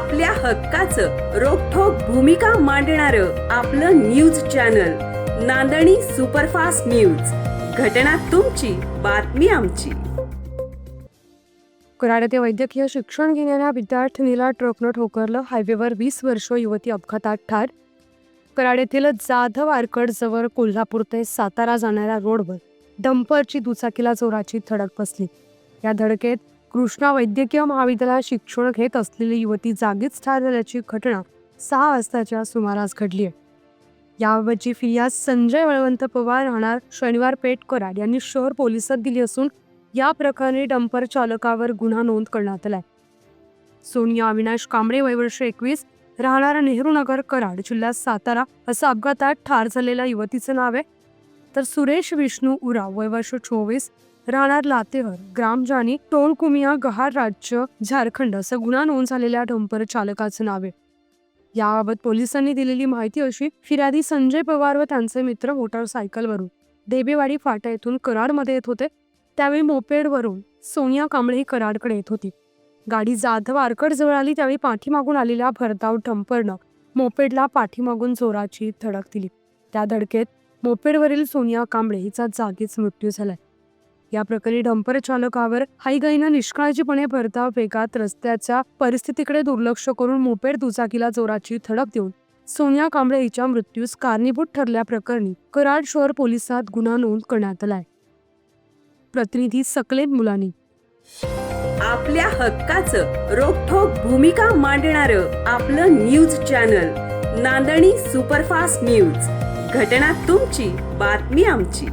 आपल्या हक्काचं रोखोक भूमिका मांडणार आपलं न्यूज चॅनल नांदणी सुपरफास्ट न्यूज. घटना तुमची बातमी आमची. कराड येथे वैद्यकीय शिक्षण घेणाऱ्या विद्यार्थिनीला ट्रकनं ठोकरलं हायवेवर वीस वर्ष युवती अपघातात ठार. कराड येथील जाधव आरकड जवळ कोल्हापूर ते सातारा जाणाऱ्या रोडवर डंपरची दुचाकीला जोराची धडक बसली. या धडकेत कृष्णा वैद्यकीय महाविद्यालयात शिक्षण घेत असलेली युवती जागीच ठार झाल्याची घटना सहा वाजताच्या सुमारास घडली आहे. याबाबतची फिर्याद संजय वळवंत पवार राहणार शनिवार पेठ कराड यांनी शहर पोलिसात दिली असून या प्रकरणी डंपर चालकावर गुन्हा नोंद करण्यात आलाय. सोनिया अविनाश कांबळे वयवर्ष एकवीस राहणारा नेहरू नगर कराड जिल्ह्यात सातारा असं अपघातात ठार झालेल्या युवतीचं नाव आहे. तर सुरेश विष्णू उराव वयवर्ष चोवीस राहणार लातेहर ग्रामजानी टोलकुमिया टोळकुमिया गहार राज्य झारखंड असं गुन्हा नोंद झालेल्या डंपर चालकाचं नाव आहे. याबाबत पोलिसांनी दिलेली माहिती अशी फिर्यादी संजय पवार व त्यांचे मित्र मोटारसायकलवरून देबेवाडी फाटा येथून कराडमध्ये येत होते. त्यावेळी मोपेडवरून सोनिया कांबळे ही कराडकडे येत होती. गाडी जाधव आरकड जवळ आली त्यावेळी पाठीमागून आलेल्या भरधाव डंपरनं मोपेडला पाठीमागून जोराची धडक दिली. त्या धडकेत मोपेडवरील सोनिया कांबळे हिचा जागीच मृत्यू झालाय. या प्रकरणी डंपर चालकावर हाईगाईनं निष्काळजीपणे भरधाव वेगात रस्त्याच्या परिस्थितीकडे दुर्लक्ष करून मोपेड दुचाकीला जोराची धडक देऊन सोनिया कांबळे हिच्या मृत्यूस कारणीभूत ठरल्याप्रकरणी कराड शहर पोलिसात गुन्हा नोंद करण्यात आलाय. प्रतिनिधी सकलेत मुलानी. आपल्या हक्काचं रोखोक भूमिका मांडणार आपलं न्यूज चॅनल नांदणी सुपरफास्ट न्यूज. घटना तुमची बातमी आमची.